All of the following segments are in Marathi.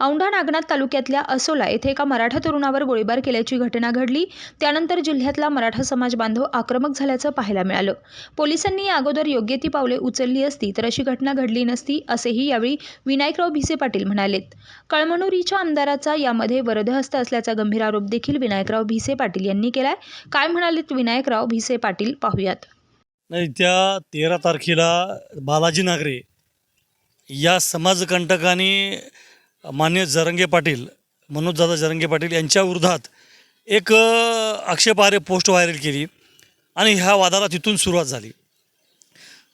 औंढा नागनाथ तालुक्यातल्या असोला येथे एका मराठा तरुणावर गोळीबार केल्याची घटना घडली. त्यानंतर जिल्ह्यातला मराठा समाज बांधव आक्रमक झाल्याचं पाहायला मिळालं. पोलिसांनी या अगोदर योग्य ती पावले उचलली असती तर अशी घटना घडली नसती असेही यावेळी विनायकराव भिसे पाटील म्हणालेत. कळमनुरीच्या आमदाराचा यामध्ये वरदहस्त असल्याचा गंभीर आरोप देखील विनायकराव भिसे पाटील यांनी केलाय. काय म्हणालेत विनायकराव भिसे पाटील? पाहूयात. नाही त्या तेरा तारखेला बालाजी नागरे या समाजकंटकाने मान्य जरंगे पाटील मनोजदादा जरंगे पाटील यांच्या विरोधात एक अ, आक्षेपार्ह पोस्ट व्हायरल केली आणि ह्या वादाला तिथून सुरुवात झाली.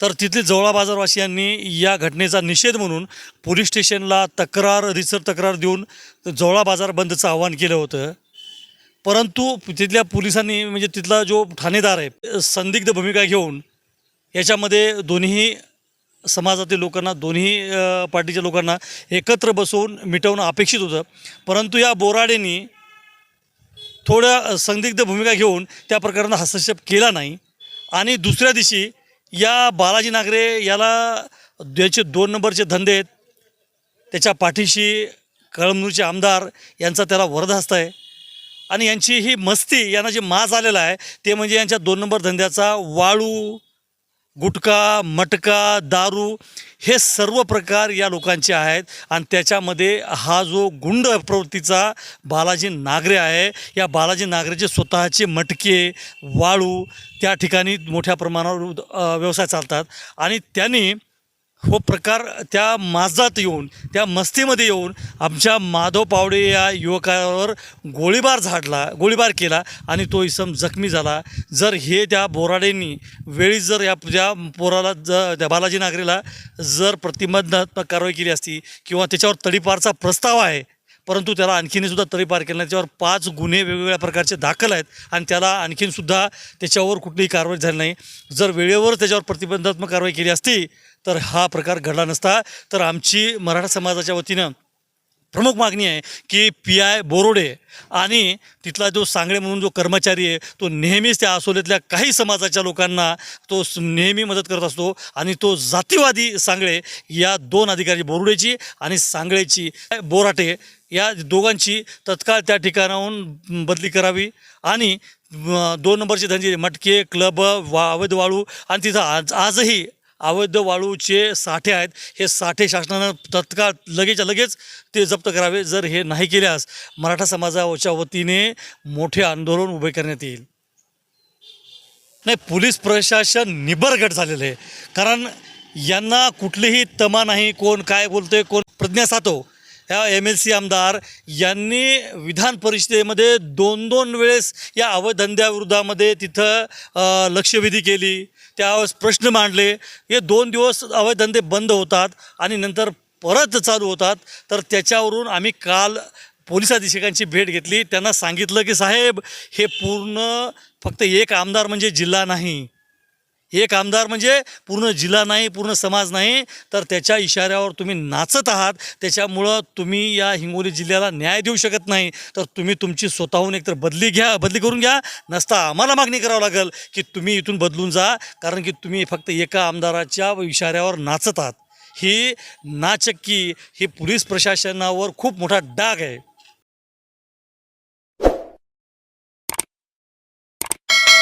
तर तिथले जवळा बाजारवासियांनी या घटनेचा निषेध म्हणून पोलीस स्टेशनला तक्रार रिसर तक्रार देऊन जवळा बाजार बंदचं आवाहन केलं होतं. परंतु तिथल्या पोलिसांनी म्हणजे तिथला जो ठाणेदार आहे संदिग्ध भूमिका घेऊन याच्यामध्ये दोन्ही समाजातील लोकांना दोन्ही पार्टीच्या लोकांना एकत्र बसवून मिटवणं अपेक्षित होतं. परंतु या बोराडेंनी थोड्या संदिग्ध भूमिका घेऊन त्या प्रकरणात हस्तक्षेप केला नाही. आणि दुसऱ्या दिवशी या बालाजी नागरे याला याचे दोन नंबरचे धंदे आहेत. त्याच्या पाठीशी कळमनूरचे आमदार यांचा त्याला वरदहस्त आहे. आणि यांची ही मस्ती यांना जे माज आलेला आहे ते म्हणजे यांच्या दोन नंबर धंद्याचा वाळू गुटखा मटका दारू हे सर्व प्रकार या लोकांचे आहेत आणि त्याच्यामध्ये हा जो गुंड प्रवृत्तीचा बालाजी नागरे आहे या बालाजी नागरेचे स्वतःचे मटके वाळू त्या ठिकाणी मोठ्या प्रमाणावर व्यवसाय चालतात. आणि त्यांनी हो प्रकार त्या माजात येऊन त्या मस्तीमध्ये येऊन आमच्या माधव पावडे या युवकावर गोळीबार झाडला गोळीबार केला आणि तो इसम जखमी झाला. जर हे त्या बोराडेंनी वेळी जर या ज्या पोराला ज त्या बालाजी नागरेला जर प्रतिबंधात्मक कारवाई केली असती किंवा त्याच्यावर तडीपारचा प्रस्ताव आहे परंतु त्याला आणखीनसुद्धा तरी पार केला नाही. त्याच्यावर पाच गुन्हे वेगवेगळ्या प्रकारचे दाखल आहेत आणि त्याला आणखीनसुद्धा त्याच्यावर कुठलीही कारवाई झाली नाही जर वेळेवर त्याच्यावर प्रतिबंधात्मक कारवाई केली असती तर हा प्रकार घडला नसता तर आमची मराठा समाजाच्या वतीनं प्रमुख मागणी आहे की पी आय बोरोडे आणि तिथला जो सांगळे म्हणून जो कर्मचारी आहे तो नेहमीच त्या आसोलीतल्या काही समाजाच्या लोकांना तो स- नेहमी मदत करत असतो आणि तो जातीवादी सांगळे या दोन अधिकारी बोरुडेची आणि सांगळेची बोराटे या दोघांची तत्काळ त्या ठिकाणाहून बदली करावी आणि दोन नंबरचे धंदे मटके क्लब वा अवैध वाळू आणि तिथं आज आजही अवैध वाळूचे साठे आहेत. हे साठे शासनानं तत्काळ लगेच लगेच ते जप्त करावे. जर हे नाही केल्यास मराठा समाजाच्या वतीने मोठे आंदोलन उभे करण्यात येईल. नाही पोलीस प्रशासन निबरगट झालेलं आहे. कारण यांना कुठलीही तमा नाही. कोण काय बोलतोय कोण प्रज्ञा सातो. ह्या एम एल सी आमदार यांनी विधान परिषदेमध्ये दोन दोन वेळेस या अवधंद्याविरोधामध्ये तिथं लक्षवेधी केली. त्यावेळेस प्रश्न मांडले. हे दोन दिवस अवैधंदे बंद होतात आणि नंतर परत चालू होतात. तर त्याच्यावरून आम्ही काल पोलीस अधीक्षकांची भेट घेतली. त्यांना सांगितलं की साहेब हे पूर्ण फक्त एक आमदार म्हणजे जिल्हा नाही. एक आमदार म्हणजे पूर्ण जिल्हा नाही पूर्ण समाज नाही तर त्याच्या इशाऱ्यावर तुम्ही नाचत आहात. त्याच्यामुळं तुम्ही या हिंगोली जिल्ह्याला न्याय देऊ शकत नाही. तर तुम्ही तुमची स्वतःहून एकतर बदली घ्या बदली करून घ्या. नसता आम्हाला मागणी करावं लागेल की तुम्ही इथून बदलून जा कारण की तुम्ही फक्त एका आमदाराच्या इशाऱ्यावर नाचत आहात. ही नाचक्की ही पोलीस प्रशासनावर खूप मोठा डाग आहे.